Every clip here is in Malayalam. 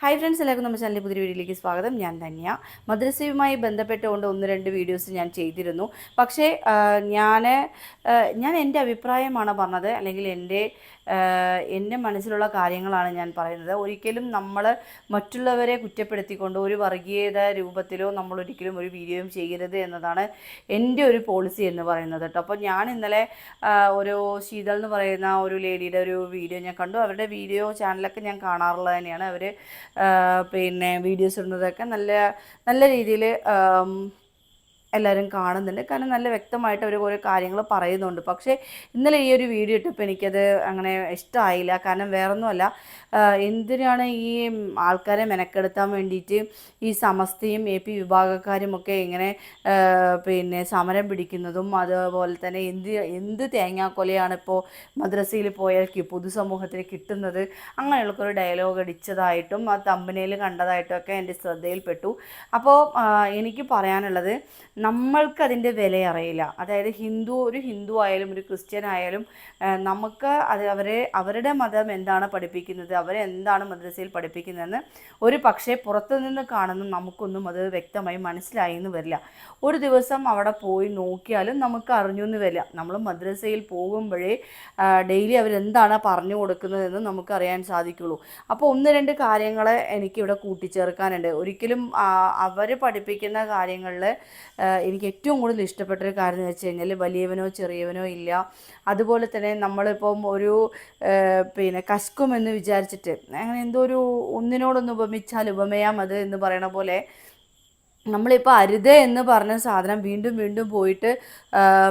ഹായ് ഫ്രണ്ട്സ് എല്ലാവർക്കും നമ്മുടെ ചാനലിൽ പുതിയ വീഡിയോയിലേക്ക് സ്വാഗതം. ഞാൻ ധന്യ. മദ്രസയുമായി ബന്ധപ്പെട്ടുകൊണ്ട് ഒന്ന് രണ്ട് വീഡിയോസ് ഞാൻ ചെയ്തിരുന്നു. പക്ഷേ ഞാൻ ഞാൻ എന്റെ അഭിപ്രായമാണ് പറഞ്ഞത്. അല്ലെങ്കിൽ എന്റെ എന്റെ മനസ്സിലുള്ള കാര്യങ്ങളാണ് ഞാൻ പറയുന്നത്. ഒരിക്കലും നമ്മൾ മറ്റുള്ളവരെ കുറ്റപ്പെടുത്തിക്കൊണ്ട് ഒരു വർഗീയത രൂപത്തിലോ നമ്മൾ ഒരിക്കലും ഒരു വീഡിയോയും ചെയ്യരുത് എന്നതാണ് എന്റെ ഒരു പോളിസി എന്ന് പറയുന്നത് കേട്ടോ. അപ്പോൾ ഞാൻ ഇന്നലെ ഒരു ശീതൾ എന്ന് പറയുന്ന ഒരു ലേഡിയുടെ ഒരു വീഡിയോ ഞാൻ കണ്ടു. അവരുടെ വീഡിയോ ചാനലൊക്കെ ഞാൻ കാണാറുള്ളത് തന്നെയാണ്. അവർ പിന്നെ വീഡിയോസ് ഇടുന്നതൊക്കെ നല്ല നല്ല രീതിയിൽ എല്ലാവരും കാണുന്നുണ്ട്. കാരണം നല്ല വ്യക്തമായിട്ട് അവർ കുറേ കാര്യങ്ങൾ പറയുന്നുണ്ട്. പക്ഷേ ഇന്നലെ ഈ ഒരു വീഡിയോ ഇട്ടപ്പോൾ എനിക്കത് അങ്ങനെ ഇഷ്ടമായില്ല കാരണം വേറൊന്നുമല്ല എന്തിനാണ് ഈ ആൾക്കാരെ മെനക്കെടുത്താൻ വേണ്ടിയിട്ട് ഈ സമസ്തയും എ പി വിഭാഗക്കാരും ഒക്കെ ഇങ്ങനെ പിന്നെ സമരം പിടിക്കുന്നതും അതുപോലെ തന്നെ എന്ത് എന്ത് തേങ്ങാക്കൊലയാണ് ഇപ്പോൾ മദ്രസയിൽ പോയാൽ പൊതുസമൂഹത്തിന് കിട്ടുന്നത്? അങ്ങനെയുള്ള ഒരു ഡയലോഗ് അടിച്ചതായിട്ടും ആ തമ്പനയിൽ കണ്ടതായിട്ടും ഒക്കെ എന്റെ ശ്രദ്ധയിൽപ്പെട്ടു. അപ്പോൾ എനിക്ക് പറയാനുള്ളത് നമ്മൾക്ക് അതിന്റെ വില അറിയില്ല അതായത് ഹിന്ദു ഒരു ഹിന്ദു ആയാലും ഒരു ക്രിസ്ത്യൻ ആയാലും നമുക്ക് അത് അവരെ അവരുടെ മതം എന്താണ് പഠിപ്പിക്കുന്നത് അവരെ എന്താണ് മദ്രസയിൽ പഠിപ്പിക്കുന്നതെന്ന് ഒരു പക്ഷേ പുറത്തുനിന്ന് കാണുന്ന നമുക്കൊന്നും അത് വ്യക്തമായി മനസ്സിലായി എന്ന് വരില്ല. ഒരു ദിവസം അവിടെ പോയി നോക്കിയാലും നമുക്ക് അറിഞ്ഞു എന്ന് വരില്ല. നമ്മൾ മദ്രസയിൽ പോകുമ്പോഴേ ഡെയിലി അവരെന്താണ് പറഞ്ഞു കൊടുക്കുന്നതെന്ന് നമുക്ക് അറിയാൻ സാധിക്കുള്ളൂ. അപ്പോൾ ഒന്ന് രണ്ട് കാര്യങ്ങൾ എനിക്കിവിടെ കൂട്ടിച്ചേർക്കാനുണ്ട്. ഒരിക്കലും അവർ പഠിപ്പിക്കുന്ന കാര്യങ്ങളിൽ എനിക്ക് ഏറ്റവും കൂടുതൽ ഇഷ്ടപ്പെട്ടൊരു കാര്യം എന്ന് വെച്ച് കഴിഞ്ഞാൽ വലിയവനോ ചെറിയവനോ ഇല്ല. അതുപോലെ തന്നെ നമ്മളിപ്പം ഒരു പിന്നെ കസ്കുമെന്ന് വിചാരിച്ചിട്ട് അങ്ങനെ എന്തോ ഒരു ഒന്നിനോടൊന്ന് ഉപമിച്ചാൽ ഉപമയാം അത് എന്ന് പറയണ പോലെ നമ്മളിപ്പോൾ അരുത് എന്ന് പറഞ്ഞ സാധനം വീണ്ടും വീണ്ടും പോയിട്ട്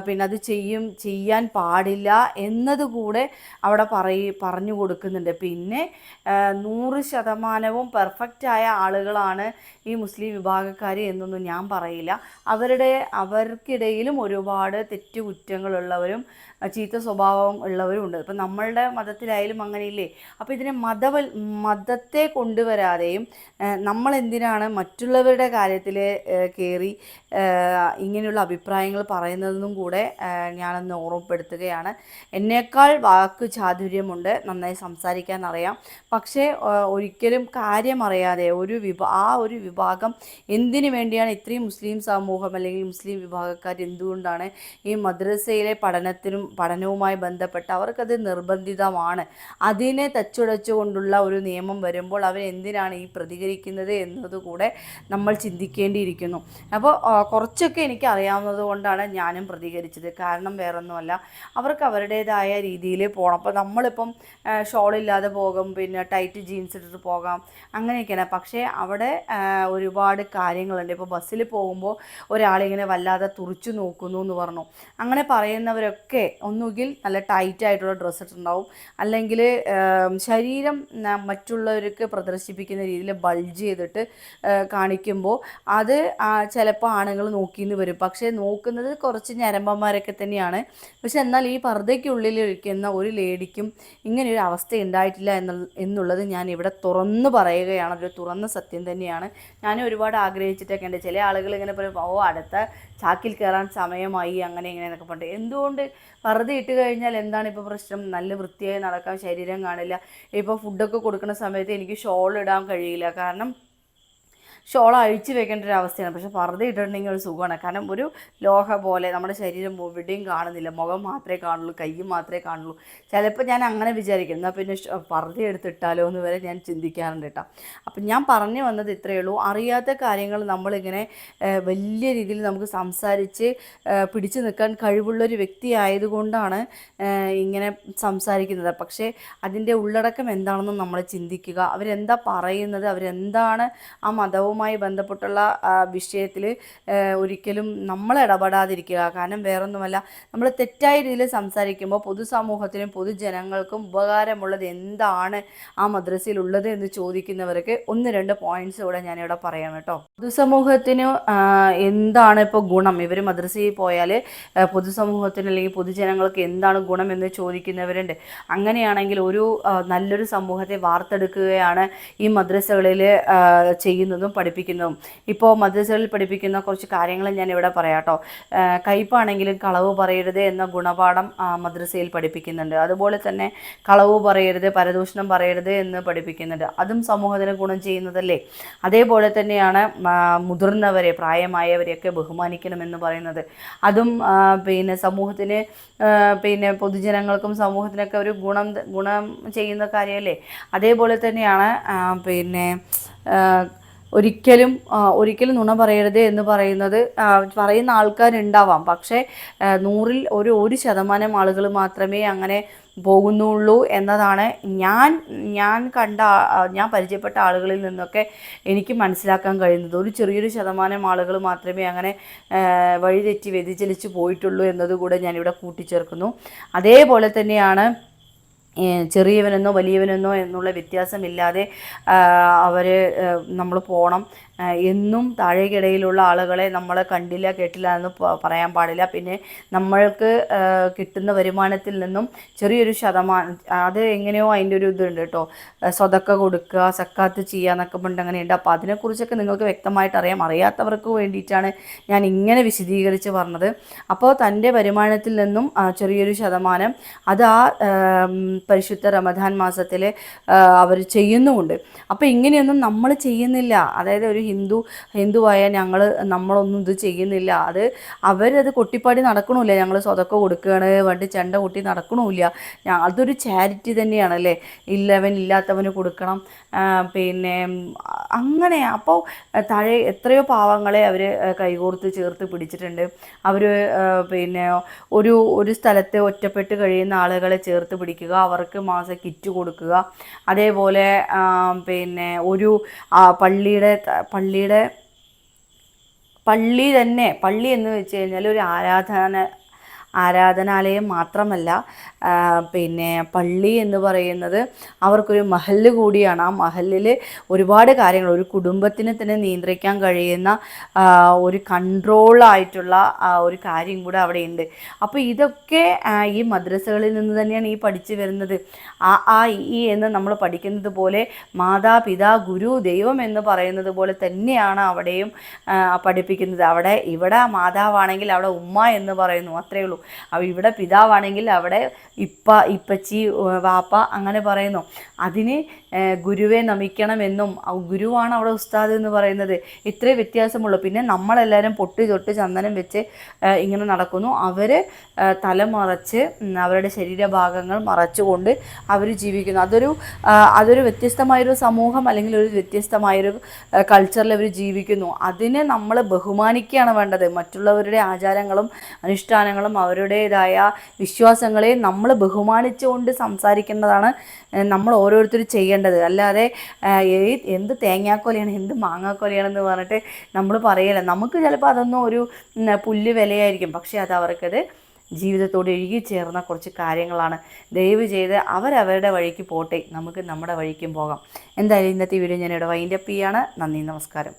പിന്നെ അത് ചെയ്യും ചെയ്യാൻ പാടില്ല എന്നതുകൂടെ അവിടെ പറയ പറഞ്ഞു കൊടുക്കുന്നുണ്ട്. പിന്നെ നൂറ് ശതമാനവും പെർഫെക്റ്റായ ആളുകളാണ് ഈ മുസ്ലിം വിഭാഗക്കാർ എന്നൊന്നും ഞാൻ പറയില്ല. അവരുടെ അവർക്കിടയിലും ഒരുപാട് തെറ്റുകുറ്റങ്ങളുള്ളവരും കുറ്റങ്ങളുള്ളവരും ചീത്ത സ്വഭാവം ഉള്ളവരും ഉണ്ട്. ഇപ്പം നമ്മളുടെ മതത്തിലായാലും അങ്ങനെയില്ലേ? അപ്പോൾ ഇതിനെ മതവൽ മതത്തെ കൊണ്ടുവരാതെയും നമ്മളെന്തിനാണ് മറ്റുള്ളവരുടെ കാര്യത്തിൽ കയറി ഇങ്ങനെയുള്ള അഭിപ്രായങ്ങൾ പറയുന്നതെന്നും കൂടെ ഞാനൊന്ന് ഓർമ്മപ്പെടുത്തുകയാണ്. എന്നേക്കാൾ വാക്ക് ചാതുര്യമുണ്ട്. നന്നായി സംസാരിക്കാൻ അറിയാം പക്ഷേ ഒരിക്കലും കാര്യം അറിയാതെ ഒരു വിഭാ ആ ഒരു വിഭാഗം എന്തിനു വേണ്ടിയാണ് ഇത്രയും മുസ്ലിം സമൂഹം അല്ലെങ്കിൽ മുസ്ലിം വിഭാഗക്കാർ എന്തുകൊണ്ടാണ് ഈ മദ്രസയിലെ പഠനത്തിനും പഠനവുമായി ബന്ധപ്പെട്ട് അവർക്കത് നിർബന്ധിതമാണ്? അതിനെ തച്ചുടച്ചുകൊണ്ടുള്ള ഒരു നിയമം വരുമ്പോൾ അവരെന്തിനാണ് ഈ പ്രതികരിക്കുന്നത് എന്നതുകൂടെ നമ്മൾ ചിന്തിക്കേണ്ടിയിരിക്കുന്നു. അപ്പോൾ കുറച്ചൊക്കെ എനിക്ക് അറിയാവുന്നത് കൊണ്ടാണ് ഞാനും പ്രതികരിച്ചത്. കാരണം വേറൊന്നുമല്ല അവർക്ക് അവരുടേതായ രീതിയിൽ പോകണം അപ്പോൾ നമ്മളിപ്പം ഷോളില്ലാതെ പോകും പിന്നെ ടൈറ്റ് ജീൻസ് ഇട്ടിട്ട് പോകാം അങ്ങനെയൊക്കെയാണ്. പക്ഷേ അവിടെ ഒരുപാട് കാര്യങ്ങളുണ്ട്. ഇപ്പോൾ ബസ്സിൽ പോകുമ്പോൾ ഒരാളിങ്ങനെ വല്ലാതെ തുറിച്ചു നോക്കുന്നു എന്ന് പറഞ്ഞു. അങ്ങനെ പറയുന്നവരൊക്കെ ഒന്നുകിൽ നല്ല ടൈറ്റ് ആയിട്ടുള്ള ഡ്രസ്സ് ഇട്ടുണ്ടാവും അല്ലെങ്കിൽ ശരീരം മറ്റുള്ളവർക്ക് പ്രദർശിപ്പിക്കുന്ന രീതിയിൽ ബൾജ് ചെയ്തിട്ട് കാണിക്കുമ്പോൾ അത് ചിലപ്പോൾ ആണുങ്ങൾ നോക്കിയെന്ന് വരും. പക്ഷേ നോക്കുന്നത് കുറച്ച് ഞരമ്പന്മാരൊക്കെ തന്നെയാണ്. പക്ഷെ എന്നാൽ ഈ പർദ്ധയ്ക്കുള്ളിൽ ഇരിക്കുന്ന ഒരു ലേഡിക്കും ഇങ്ങനെ ഒരു അവസ്ഥ ഉണ്ടായിട്ടില്ല എന്നുള്ള എന്നുള്ളത് ഞാൻ ഇവിടെ തുറന്നു പറയുകയാണ്. ഒരു തുറന്ന സത്യം തന്നെയാണ്. ഞാൻ ഒരുപാട് ആഗ്രഹിച്ചിട്ടൊക്കെ ഉണ്ട്. ചില ആളുകൾ ഇങ്ങനെ പറയും ഓ അടുത്ത ചാക്കിൽ കയറാൻ സമയമായി അങ്ങനെ ഇങ്ങനെ എന്നൊക്കെ പറഞ്ഞിട്ട്. എന്തുകൊണ്ട്? വെറുതെ ഇട്ട് കഴിഞ്ഞാൽ എന്താണ് ഇപ്പോൾ പ്രശ്നം? നല്ല വൃത്തിയായി നടക്കാൻ ശരീരം കാണില്ല. ഇപ്പോൾ ഫുഡൊക്കെ കൊടുക്കുന്ന സമയത്ത് എനിക്ക് ഷോൾ ഇടാൻ കഴിയില്ല. കാരണം ഷോൾ അഴിച്ചു വെക്കേണ്ട ഒരു അവസ്ഥയാണ്. പക്ഷെ പർദ്ദ ഇട്ടിട്ടുണ്ടെങ്കിൽ ഒരു സുഖമാണ്. കാരണം ഒരു ലോഹ പോലെ നമ്മുടെ ശരീരം എവിടെയും കാണുന്നില്ല. മുഖം മാത്രമേ കാണുള്ളൂ കൈ മാത്രമേ കാണുള്ളൂ. ചിലപ്പോൾ ഞാൻ അങ്ങനെ വിചാരിക്കും. എന്നാൽ പിന്നെ പർദ്ദ എടുത്തിട്ടാലോ എന്ന് വരെ ഞാൻ ചിന്തിക്കാറുണ്ട് കേട്ടോ. അപ്പം ഞാൻ പറഞ്ഞു വന്നത് ഇത്രയേ ഉള്ളൂ. അറിയാത്ത കാര്യങ്ങൾ നമ്മളിങ്ങനെ വലിയ രീതിയിൽ നമുക്ക് സംസാരിച്ച് പിടിച്ചു നിൽക്കാൻ കഴിവുള്ള ഒരു വ്യക്തി ആയതുകൊണ്ടാണ് ഇങ്ങനെ സംസാരിക്കുന്നത്. പക്ഷേ അതിന്റെ ഉള്ളടക്കം എന്താണെന്ന് നമ്മൾ ചിന്തിക്കുക. അവരെന്താ പറയുന്നത്? അവരെന്താണ് ആ മതവുമായി ബന്ധപ്പെട്ടുള്ള വിഷയത്തിൽ ഒരിക്കലും നമ്മൾ ഇടപെടാതിരിക്കുക. കാരണം വേറൊന്നുമല്ല നമ്മൾ തെറ്റായ രീതിയിൽ സംസാരിക്കുമ്പോൾ പൊതുസമൂഹത്തിനും പൊതുജനങ്ങൾക്കും ഉപകാരമുള്ളത് എന്താണ് ആ മദ്രസയിലുള്ളത് എന്ന് ചോദിക്കുന്നവർക്ക് ഒന്ന് രണ്ട് പോയിന്റ്സ് കൂടെ ഞാനിവിടെ പറയാം കേട്ടോ. പൊതുസമൂഹത്തിന് എന്താണ് ഇപ്പോൾ ഗുണം? ഇവർ മദ്രസയിൽ പോയാൽ പൊതുസമൂഹത്തിന് അല്ലെങ്കിൽ പൊതുജനങ്ങൾക്ക് എന്താണ് ഗുണം എന്ന് ചോദിക്കുന്നവരുണ്ട്. അങ്ങനെയാണെങ്കിൽ ഒരു നല്ലൊരു സമൂഹത്തെ വാർത്തെടുക്കുകയാണ് ഈ മദ്രസകളിൽ ചെയ്യുന്നതും പഠിപ്പിക്കുന്നതും ഇപ്പോൾ മദ്രസകളിൽ പഠിപ്പിക്കുന്ന കുറച്ച് കാര്യങ്ങൾ ഞാൻ ഇവിടെ പറയാം കേട്ടോ. കയ്പാണെങ്കിലും കളവ് പറയരുത് എന്ന ഗുണപാഠം മദ്രസയിൽ പഠിപ്പിക്കുന്നുണ്ട്. അതുപോലെ തന്നെ കളവ് പറയരുത് പരദൂഷണം പറയരുത് എന്ന് പഠിപ്പിക്കുന്നുണ്ട്. അതും സമൂഹത്തിന് ഗുണം ചെയ്യുന്നതല്ലേ? അതേപോലെ തന്നെയാണ് മുതിർന്നവരെ പ്രായമായവരെയൊക്കെ ബഹുമാനിക്കണമെന്ന് പറയുന്നത്. അതും പിന്നെ സമൂഹത്തിന് പിന്നെ പൊതുജനങ്ങൾക്കും സമൂഹത്തിനൊക്കെ ഒരു ഗുണം ഗുണം ചെയ്യുന്ന കാര്യമല്ലേ? അതേപോലെ തന്നെയാണ് പിന്നെ ഒരിക്കലും ഒരിക്കലും നുണ പറയരുത് എന്ന് പറയുന്നത് പറയുന്ന ആൾക്കാരുണ്ടാവാം. പക്ഷേ നൂറിൽ ഒരു ഒരു ശതമാനം ആളുകൾ മാത്രമേ അങ്ങനെ പോകുന്നുള്ളൂ എന്നതാണ് ഞാൻ ഞാൻ കണ്ട ഞാൻ പരിചയപ്പെട്ട ആളുകളിൽ നിന്നൊക്കെ എനിക്ക് മനസ്സിലാക്കാൻ കഴിയുന്നത്. ഒരു ചെറിയൊരു ശതമാനം ആളുകൾ മാത്രമേ അങ്ങനെ വഴിതെറ്റി വ്യതിചലിച്ച് പോയിട്ടുള്ളൂ എന്നതുകൂടെ ഞാനിവിടെ കൂട്ടിച്ചേർക്കുന്നു. അതേപോലെ തന്നെയാണ് ചെറിയവനെന്നോ വലിയവനെന്നോ എന്നുള്ള വ്യത്യാസമില്ലാതെ അവർ നമ്മൾ പോകണം എന്നും താഴേക്കിടയിലുള്ള ആളുകളെ നമ്മൾ കണ്ടില്ല കേട്ടില്ല എന്ന് പറയാൻ പാടില്ല. പിന്നെ നമ്മൾക്ക് കിട്ടുന്ന വരുമാനത്തിൽ നിന്നും ചെറിയൊരു ശതമാനം അത് എങ്ങനെയോ അതിന്റെ ഒരു ഇതുണ്ട് കേട്ടോ. സ്വതക്ക കൊടുക്കുക സക്കാത്ത് ചെയ്യുക എന്നൊക്കെ പറഞ്ഞിട്ട് അങ്ങനെയുണ്ട്. അപ്പോൾ അതിനെക്കുറിച്ചൊക്കെ നിങ്ങൾക്ക് വ്യക്തമായിട്ട് അറിയാം. അറിയാത്തവർക്ക് വേണ്ടിയിട്ടാണ് ഞാൻ ഇങ്ങനെ വിശദീകരിച്ച് പറഞ്ഞത്. അപ്പോൾ തന്റെ വരുമാനത്തിൽ നിന്നും ചെറിയൊരു ശതമാനം അത് ആ പരിശുദ്ധ റമദാൻ മാസത്തിൽ അവർ ചെയ്യുന്നുമുണ്ട്. അപ്പോൾ ഇങ്ങനെയൊന്നും നമ്മൾ ചെയ്യുന്നില്ല. അതായത് ഒരു ഹിന്ദു ഹിന്ദുവായ ഞങ്ങൾ നമ്മളൊന്നും ഇത് ചെയ്യുന്നില്ല. അത് അവരത് കൊട്ടിപ്പാടി നടക്കണമില്ല ഞങ്ങൾ സ്വതക്ക കൊടുക്കുകയാണ് വേണ്ടി ചെണ്ട കൊട്ടി നടക്കണമില്ല അതൊരു ചാരിറ്റി തന്നെയാണ് അല്ലേ ഇല്ലവൻ ഇല്ലാത്തവന് കൊടുക്കണം. പിന്നെ അങ്ങനെ. അപ്പോൾ താഴെ എത്രയോ പാവങ്ങളെ അവർ കൈകോർത്ത് ചേർത്ത് പിടിച്ചിട്ടുണ്ട്. അവർ പിന്നെ ഒരു ഒരു സ്ഥലത്ത് ഒറ്റപ്പെട്ട് കഴിയുന്ന ആളുകളെ ചേർത്ത് പിടിക്കുക. അവർക്ക് മാസം കിറ്റ് കൊടുക്കുക. അതേപോലെ പിന്നെ ഒരു പള്ളിയുടെ പള്ളിയുടെ പള്ളി തന്നെ പള്ളി എന്ന് വെച്ച് കഴിഞ്ഞാൽ ഒരു ആരാധന ആരാധനാലയം മാത്രമല്ല പിന്നെ പള്ളി എന്ന് പറയുന്നത് അവർക്കൊരു മഹൽ കൂടിയാണ്. ആ മഹലിൽ ഒരുപാട് കാര്യങ്ങൾ ഒരു കുടുംബത്തിന് തന്നെ നിയന്ത്രിക്കാൻ കഴിയുന്ന ഒരു കൺട്രോളായിട്ടുള്ള ഒരു കാര്യം കൂടെ അവിടെ ഉണ്ട് അപ്പോൾ ഇതൊക്കെ ഈ മദ്രസകളിൽ നിന്ന് തന്നെയാണ് ഈ പഠിച്ചു വരുന്നത്. ആ ആ ഈ എന്ന് നമ്മൾ പഠിക്കുന്നത് പോലെ മാതാപിതാ ഗുരു ദൈവം എന്ന് പറയുന്നത് പോലെ തന്നെയാണ് അവിടെയും പഠിപ്പിക്കുന്നത്. അവിടെ ഇവിടെ മാതാവാണെങ്കിൽ അവിടെ ഉമ്മ എന്ന് പറയുന്നു. അത്രയേ ഉള്ളൂ. അപ്പോൾ ഇവിടെ പിതാവാണെങ്കിൽ അവിടെ ഇപ്പ ഇപ്പച്ചി വാപ്പ അങ്ങനെ പറയുന്നു. അതിന് ഗുരുവെ നമിക്കണമെന്നും ഗുരുവാണ് അവിടെ ഉസ്താദ് എന്ന് പറയുന്നത്. ഇത്രേ വ്യത്യാസമുള്ളൂ. പിന്നെ നമ്മളെല്ലാവരും പൊട്ടി തൊട്ട് ചന്ദനം വെച്ച് ഇങ്ങനെ നടക്കുന്നു. അവർ തല മറച്ച് അവരുടെ ശരീരഭാഗങ്ങൾ മറച്ചുകൊണ്ട് അവർ ജീവിക്കുന്നു. അതൊരു അതൊരു വ്യത്യസ്തമായൊരു സമൂഹം അല്ലെങ്കിൽ ഒരു വ്യത്യസ്തമായൊരു കൾച്ചറിൽ അവർ ജീവിക്കുന്നു. അതിനെ നമ്മൾ ബഹുമാനിക്കുകയാണ് വേണ്ടത്. മറ്റുള്ളവരുടെ ആചാരങ്ങളും അനുഷ്ഠാനങ്ങളും അവരുടേതായ വിശ്വാസങ്ങളെ നമ്മൾ ബഹുമാനിച്ചുകൊണ്ട് സംസാരിക്കേണ്ടതാണ് നമ്മൾ ഓരോരുത്തരും ചെയ്യേണ്ടത്. അല്ലാതെ എന്ത് തേങ്ങാക്കൊലയാണ് എന്ത് മാങ്ങാക്കൊലയാണെന്ന് പറഞ്ഞിട്ട് നമ്മൾ പറയല നമുക്ക് ചിലപ്പോൾ അതൊന്നും ഒരു പുല്ല് വിലയായിരിക്കും. പക്ഷേ അത് അവർക്കത് ജീവിതത്തോട് ചേർന്ന കുറച്ച് കാര്യങ്ങളാണ്. ദയവ് ചെയ്ത് അവരവരുടെ വഴിക്ക് പോട്ടെ. നമുക്ക് നമ്മുടെ വഴിക്കും പോകാം. എന്തായാലും ഇന്നത്തെ വീഡിയോ ഞാൻ ഇവിടെ വൈൻഡപ്പ് ചെയ്യാണ്. നന്ദി നമസ്കാരം.